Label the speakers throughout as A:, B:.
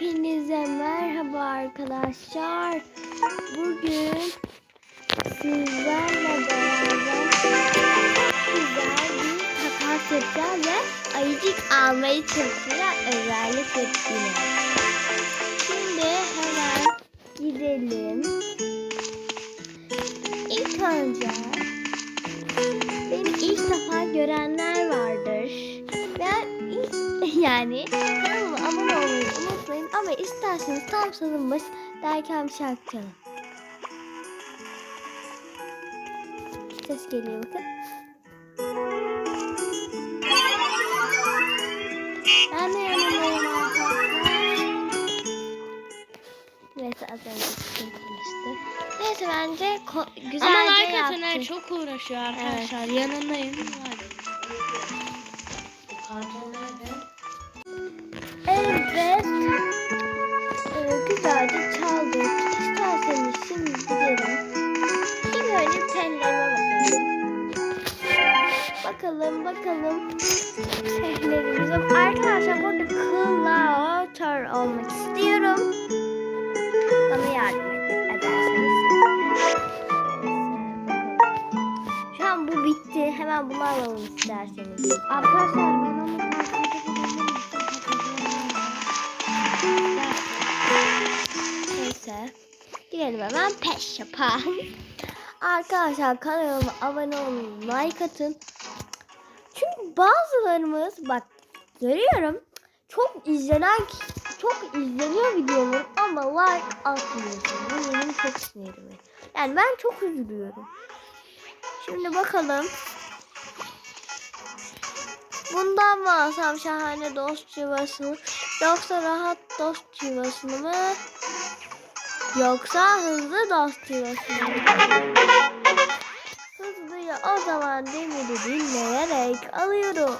A: Hepinize merhaba arkadaşlar. Bugün sizlerle beraber güzel bir takas yapacağız ve ayıcık almayı çalışacağız özellikle yine. Şimdi hemen gidelim. İlk önce beni ilk defa görenler vardır. Ben ilk yani kanalıma ama isterseniz tam başı derken bir şarkı çalın. Ses geliyor bakın. Ben de. Neyse az önce sıkıntılmıştı. Neyse bence güzelce
B: Ama like
A: yaptık.
B: atanlar çok uğraşıyor arkadaşlar. Yanındayım.
A: İstiyorum. Bana yardım ederseniz. Şu an bu bitti. Hemen bunu alalım isterseniz.
B: Arkadaşlar ben tavsiye
A: Neyse. Gidelim hemen peş yapalım. Arkadaşlar kanalıma abone olun, like atın. Çünkü bazılarımız bak görüyorum çok izlenen çok izleniyor videolar ama like atmıyorsun. Bu benim çok sinirimi. Yani ben çok üzülüyorum. Şimdi bakalım. Bundan mı alsam şahane dost yuvasını yoksa rahat dost yuvasını mı? Yoksa hızlı dost yuvasını mı? Hızlıyı o zaman demiri dinleyerek alıyorum.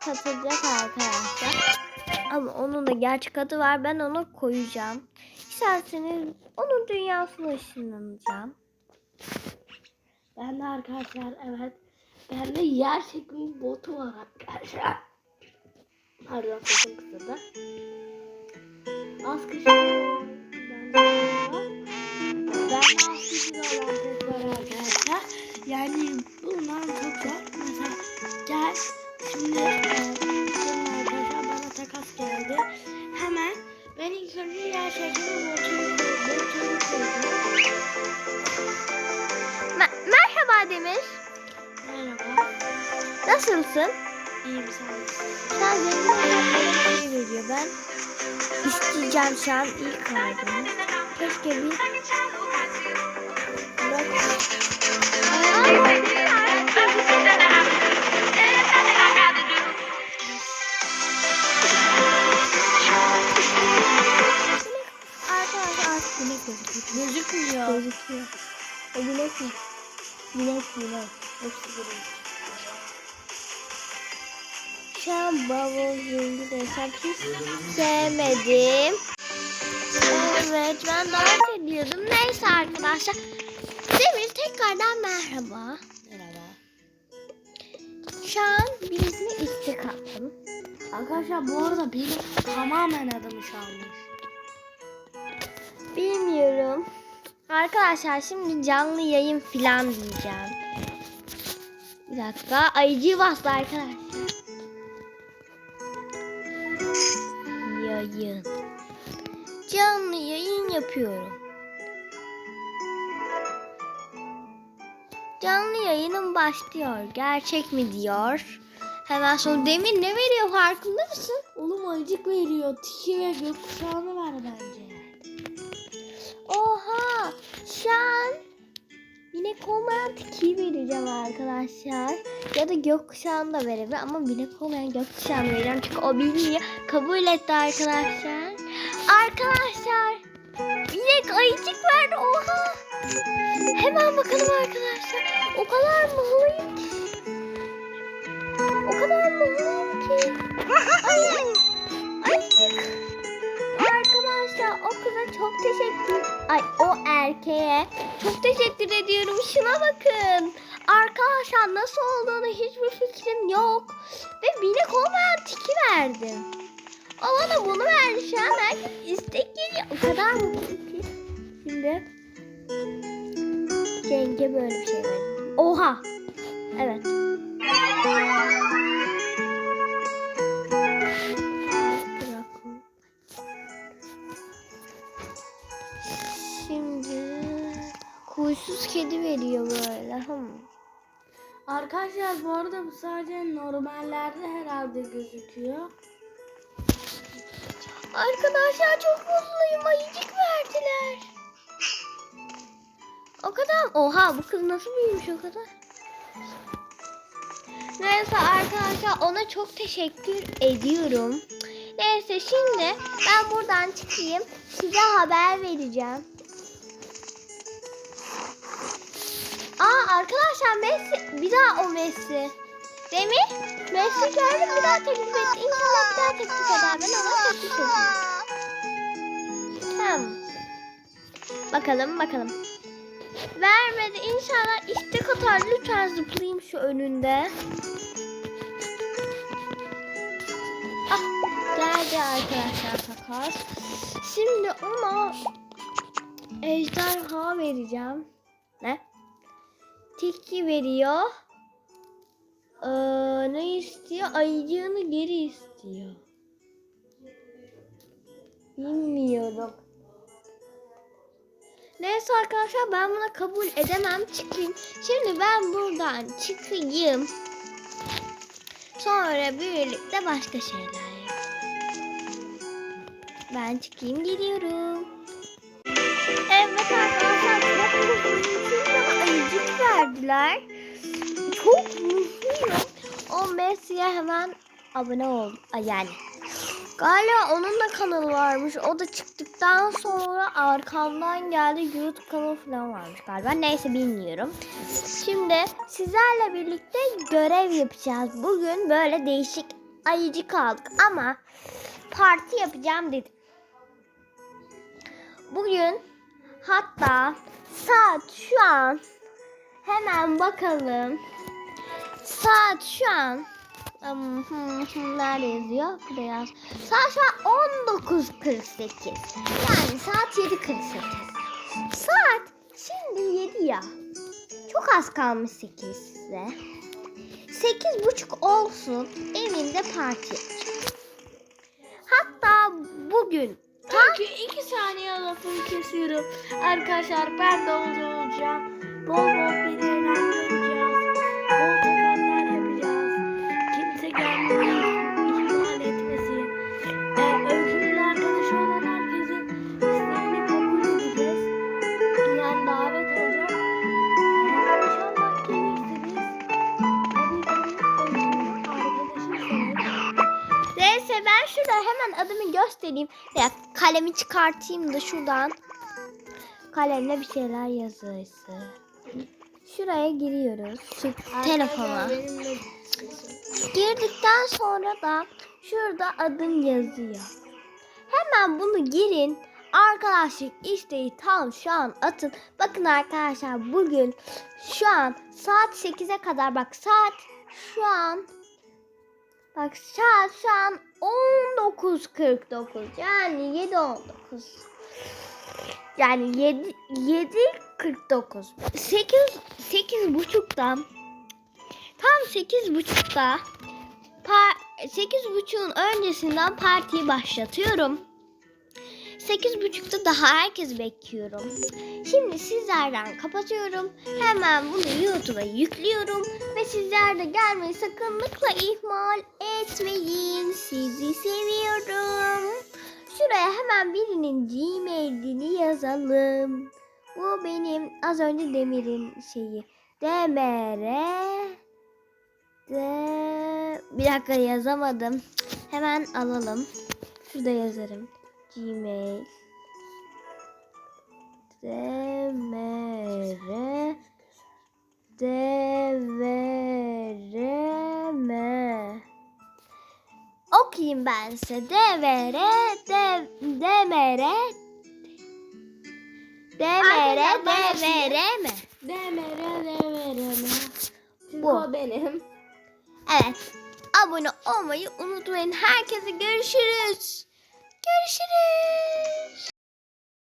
A: Katılacak arkadaşlar. Ama onun da gerçek adı var. Ben onu koyacağım. İsterseniz onun dünyasına ışınlanacağım.
B: Ben de arkadaşlar evet. Bende yer çekimi botu var arkadaşlar. Pardon sesim kısıldı. Az kışın Ben de az kışın olan set var arkadaşlar. Yani bunlar zor. Mesela gel şimdi ilk önce koydum.
A: Merhaba Demir.
B: Merhaba.
A: Nasılsın?
B: İyiyim sen nasılsın?
A: Sen şey veriyor. Ben isteyeceğim şu an ilk kaldığımı. Keşke bir... Bak.
B: Gözükmüyor.
A: Gözüküyor. O binek mi? Binek binek. Hepsi binek. Şu an bavul zengin desem hiç sevmedim. Evet ben dans ediyordum. Neyse arkadaşlar. Demir tekrardan merhaba.
B: Merhaba.
A: Şu an birisine istek attım.
B: Arkadaşlar bu arada benim tamamen adımı çalmış.
A: Bilmiyorum. Arkadaşlar şimdi canlı yayın filan diyeceğim. Bir dakika. Ayıcı bastı arkadaşlar. Yayın. Canlı yayın yapıyorum. Canlı yayınım başlıyor. Gerçek mi diyor. Hemen sonra Demir ne veriyor farkında mısın?
B: Oğlum ayıcık veriyor. Tiki ve gökkuşağını
A: tiki vereceğim arkadaşlar. Ya da gökkuşağını da verebilir ama binek olmayan gökkuşağını vereceğim. Çünkü o bilmiyor. Kabul etti arkadaşlar. Arkadaşlar! Binek ayıcık verdi. Oha! Hemen bakalım arkadaşlar. O kadar mutluyum ki. O kadar mutluyum ki. Ay, ayıcık. Arkadaşlar o kıza çok teşekkür. Ay o Berke'ye çok teşekkür ediyorum. Şuna bakın. Arkadaşlar nasıl olduğunu hiçbir fikrim yok. Ve binek olmayan tiki verdim. O bana bunu verdi. Şu an herkes istek geliyor. O kadar mutlu ki. Şimdi Cenk'e böyle bir şey verdim. Oha. Evet. Huysuz kedi veriyor böyle. Hmm.
B: Arkadaşlar bu arada bu sadece normallerde herhalde gözüküyor.
A: Arkadaşlar çok mutluyum. Ayıcık verdiler. O kadar. Oha bu kız nasıl büyümüş o kadar. Neyse arkadaşlar ona çok teşekkür ediyorum. Neyse şimdi ben buradan çıkayım. Size haber vereceğim. Aa arkadaşlar Messi bir daha o Messi. Değil mi? Messi gördüm bir daha teklif etti. İnşallah bir daha teklif eder. Ben ona teklif edeyim. Tamam. Bakalım bakalım. Vermedi inşallah istek atar. Lütfen zıplayayım şu önünde. Ah geldi arkadaşlar takas. Şimdi ona ejderha vereceğim. Ne? Tiki veriyor. Ee, ne istiyor? Ayıcığını geri istiyor. Bilmiyorum. Neyse arkadaşlar ben buna kabul edemem çıkayım. Şimdi ben buradan çıkayım. Sonra birlikte başka şeyler yapalım. Ben çıkayım geliyorum. Evet arkadaşlar verdiler. Çok mutluyum. O Messi'ye hemen abone ol. Ay Yani Galiba onun da kanalı varmış. O da çıktıktan sonra arkamdan geldi YouTube kanalı falan varmış galiba. Neyse bilmiyorum. Şimdi sizlerle birlikte görev yapacağız. Bugün böyle değişik ayıcık aldık ama parti yapacağım dedim. Bugün hatta saat şu an hemen bakalım. Saat şu an hı, Nerede yazıyor? Burada yaz. Saat şu an 19.48. Yani saat 7.48. Saat şimdi 7 ya. Çok az kalmış 8'e. 8.30 olsun. Evimde parti. Hatta bugün
B: Çünkü iki saniye lafını kesiyorum. Arkadaşlar ben de olacağım. Bol bol beni eğlendireceğiz. Bol takaslar yapacağız. Kimse gelmeyi ihmal etmesin. Ee, Öykünün olan herkesin isteğini kabul edeceğiz. Yani davet olacak. İnşallah gelirsiniz. Tabii
A: ben şurada hemen adımı göstereyim. Ya kalemi çıkartayım da şuradan. Kalemle bir şeyler yazısı. Şuraya giriyoruz. Şu telefona. Girdikten sonra da şurada adım yazıyor. Hemen bunu girin. Arkadaşlık isteği tam şu an atın. Bakın arkadaşlar bugün şu an saat 8'e kadar bak saat şu an bak saat şu an 19.49 yani 7.19 yani 7 7.49 8 8 buçuktan Tam sekiz buçukta par- sekiz buçuğun öncesinden partiyi başlatıyorum. Sekiz buçukta daha herkes bekliyorum. Şimdi sizlerden kapatıyorum. Hemen bunu YouTube'a yüklüyorum. Ve sizler de gelmeyi sakınlıkla ihmal etmeyin. Sizi seviyorum. Şuraya hemen birinin Gmail'ini yazalım. Bu benim az önce Demir'in şeyi. Demere de... Bir dakika yazamadım. Hemen alalım. Şurada yazarım. Gmail. Demere. Devereme. Okuyayım ben size. Devere. De, demere.
B: Bana
A: DMR mi?
B: Demere demereme. Çünkü
A: Bu.
B: o benim.
A: Evet. Abone olmayı unutmayın. Herkese görüşürüz. Görüşürüz.